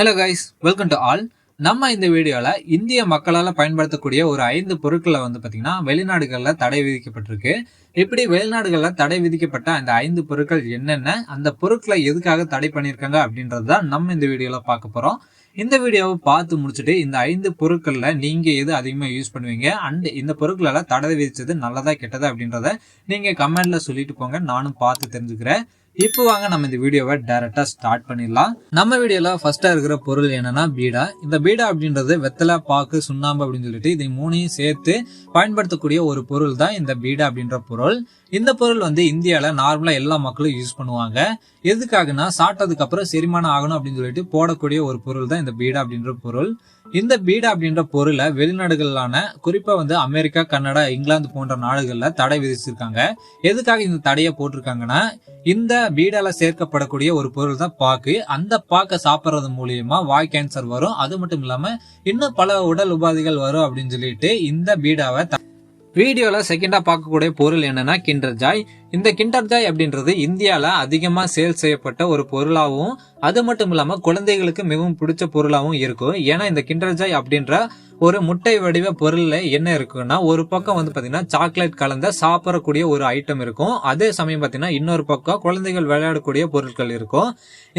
Hello guys welcome to all நம்ம இந்த வீடியோவில் இந்திய மக்களால் பயன்படுத்தக்கூடிய ஒரு ஐந்து பொருட்களை வந்து பார்த்திங்கன்னா வெளிநாடுகளில் தடை விதிக்கப்பட்டிருக்கு. இப்படி வெளிநாடுகளில் தடை விதிக்கப்பட்ட அந்த ஐந்து பொருட்கள் என்னென்ன அந்த பொருட்களை எதுக்காக தடை பண்ணியிருக்காங்க அப்படின்றது தான் நம்ம இந்த வீடியோவில் பார்க்க போகிறோம் இந்த வீடியோவை பார்த்து முடிச்சுட்டு இந்த ஐந்து பொருட்களில் நீங்கள் எது அதிகமாக யூஸ் பண்ணுவீங்க அண்ட் இந்த பொருட்களெல்லாம் தடை விதித்தது நல்லதா கெட்டதா அப்படின்றத நீங்கள் கமெண்ட்டில் சொல்லிட்டு போங்க. நானும் பார்த்து தெரிஞ்சுக்கிறேன். இப்போ வாங்க நம்ம இந்த வீடியோவை டைரக்டா ஸ்டார்ட் பண்ணிடலாம். நம்ம வீடியோல ஃபர்ஸ்டா இருக்கிற பொருள் என்னன்னா பீடா. இந்த பீடா அப்படின்றது வெத்தலை பாக்கு சுண்ணாம்பு அப்படின்னு சொல்லிட்டு இதை மூணையும் சேர்த்து பயன்படுத்தக்கூடிய ஒரு பொருள் தான் இந்த பீடா அப்படின்ற பொருள். இந்த பொருள் வந்து இந்தியால நார்மலா எல்லா மக்களும் யூஸ் பண்ணுவாங்க. எதுக்காகனா சாப்பிட்டதுக்கு அப்புறம் செரிமானம் ஆகணும் அப்படின்னு சொல்லிட்டு போடக்கூடிய ஒரு பொருள் தான் இந்த பீடா அப்படின்ற பொருள். இந்த பீடா அப்படின்ற பொருளை வெளிநாடுகளான குறிப்பா வந்து அமெரிக்கா கனடா இங்கிலாந்து போன்ற நாடுகள்ல தடை விதிச்சிருக்காங்க. எதுக்காக இந்த தடையை போட்டிருக்காங்கன்னா இந்த பீடால சேர்க்கப்படக்கூடிய ஒரு பொருள் தான் பாக்கு. அந்த பாக்கை சாப்பிட்றது மூலியமா வாய் கேன்சர் வரும். அது மட்டும் இல்லாம இன்னும் பல உடல் உபாதைகள் வரும் அப்படின்னு சொல்லிட்டு இந்த பீடாவை வீடியோவில் வீடியோல செகண்டா பார்க்கக்கூடிய பொருள் என்னன்னா கிண்டர் ஜாய் இந்த கிண்டர் ஜாய் அப்படின்றது இந்தியால அதிகமா சேல் செய்யப்பட்ட ஒரு பொருளாகவும் அது மட்டும் இல்லாம குழந்தைகளுக்கு மிகவும் பிடிச்ச பொருளாகவும் இருக்கும். ஏன்னா இந்த கிண்டர் ஜாய் அப்படின்ற ஒரு முட்டை வடிவ பொருள்ல என்ன இருக்குன்னா ஒரு பக்கம் வந்து பாத்தீங்கன்னா சாக்லேட் கலந்த சாப்பிடக்கூடிய ஒரு ஐட்டம் இருக்கும். அதே சமயம் பாத்தீங்கன்னா இன்னொரு பக்கம் குழந்தைகள் விளையாடக்கூடிய பொருட்கள் இருக்கும்.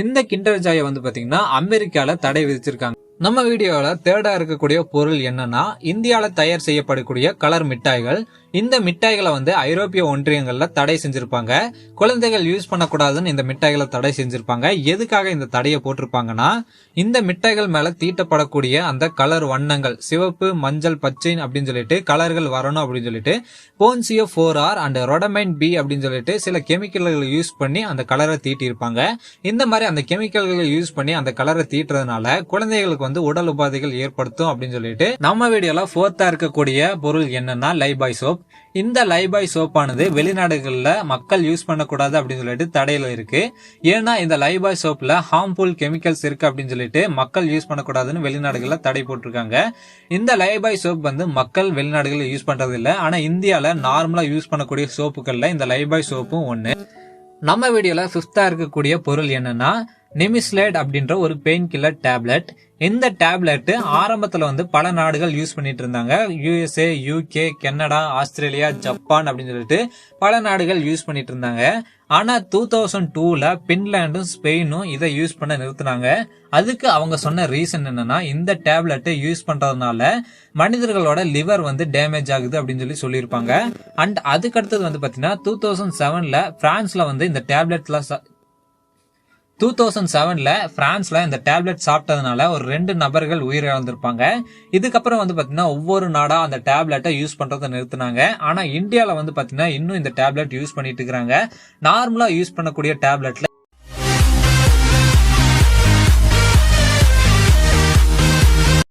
இந்த கிண்டர் ஜாயை வந்து பாத்தீங்கன்னா அமெரிக்கால தடை விதிச்சிருக்காங்க. நம்ம வீடியோவில் தேர்டாக இருக்கக்கூடிய பொருள் என்னன்னா இந்தியாவில் தயார் செய்யப்படக்கூடிய கலர் மிட்டாய்கள் இந்த மிட்டாய்களை வந்து ஐரோப்பிய ஒன்றியங்கள்ல தடை செஞ்சிருப்பாங்க. குழந்தைகள் யூஸ் பண்ணக்கூடாதுன்னு இந்த மிட்டாய்களை தடை செஞ்சிருப்பாங்க. எதுக்காக இந்த தடையை போட்டிருப்பாங்கன்னா இந்த மிட்டாய்கள் மேல தீட்டப்படக்கூடிய அந்த கலர் வண்ணங்கள் சிவப்பு மஞ்சள் பச்சை அப்படின்னு சொல்லிட்டு கலர்கள் வரணும் அப்படின்னு சொல்லிட்டு ponceau four R and rhodamine B அப்படின்னு சொல்லிட்டு சில கெமிக்கல்களை யூஸ் பண்ணி அந்த கலரை தீட்டியிருப்பாங்க. இந்த மாதிரி அந்த கெமிக்கல்களை யூஸ் பண்ணி அந்த கலரை தீட்டுறதுனால குழந்தைகளுக்கு வந்து உடல் உபாதைகள் ஏற்படுத்தும் அப்படின்னு சொல்லிட்டு நம்ம வீடியோல ஃபோர்த்தா இருக்கக்கூடிய பொருள் என்னன்னா லைபாய் சோப் இந்த லைபாய் சோப்பானது வெளிநாடுகளில் மக்கள் யூஸ் பண்ணக்கூடாது அப்படின்னு சொல்லிட்டு தடையில் இருக்கு. ஏன்னா இந்த லைபாய் சோப்பில் ஹார்ம்ஃபுல் கெமிக்கல்ஸ் இருக்கு அப்படின்னு சொல்லிட்டு மக்கள் யூஸ் பண்ணக்கூடாதுன்னு வெளிநாடுகளில் தடை போட்டிருக்காங்க. இந்த லைபாய் சோப் வந்து மக்கள் வெளிநாடுகளில் யூஸ் பண்றது இல்லை ஆனால் இந்தியாவில் நார்மலாக யூஸ் பண்ணக்கூடிய சோப்புகளில் இந்த லைபாய் சோப்பும் ஒன்று நம்ம வீடியோவில் ஃபிஃப்த்தாக இருக்கக்கூடிய பொருள் என்னன்னா நிமிஸ்லேட் அப்படின்ற ஒரு பெயின் கில்லர் டேப்லெட் இந்த டேப்லெட் ஆரம்பத்தில் வந்து பல நாடுகள் யூஸ் பண்ணிட்டு இருந்தாங்க USA UK Canada Australia Japan அப்படின்னு சொல்லிட்டு பல நாடுகள் யூஸ் பண்ணிட்டு இருந்தாங்க ஆனா டூ தௌசண்ட் டூல பின்லாண்டும் ஸ்பெயினும் இதை யூஸ் பண்ண நிறுத்தினாங்க. அதுக்கு அவங்க சொன்ன ரீசன் என்னன்னா இந்த டேப்லெட்டை யூஸ் பண்றதுனால மனிதர்களோட லிவர் வந்து டேமேஜ் ஆகுது அப்படின்னு சொல்லி சொல்லியிருப்பாங்க. அண்ட் அதுக்கு அடுத்தது வந்து பாத்தீங்கன்னா டூ தௌசண்ட் செவன்ல பிரான்ஸ்ல வந்து இந்த டேப்லெட்லாம் டூ தௌசண்ட் செவன்ல பிரான்ஸ்ல இந்த டேப்லெட் சாப்பிட்டதுனால ஒரு ரெண்டு நபர்கள் உயிரிழந்திருப்பாங்க. இதுக்கப்புறம் வந்து பாத்தீங்கன்னா ஒவ்வொரு நாடாக அந்த டேப்லெட்டை யூஸ் பண்ணுறதை நிறுத்தினாங்க. ஆனா இந்தியாவில் வந்து பாத்தீங்கன்னா இன்னும் இந்த டேப்லெட் யூஸ் பண்ணிட்டு இருக்காங்க நார்மலா யூஸ் பண்ணக்கூடிய டேப்லெட்ல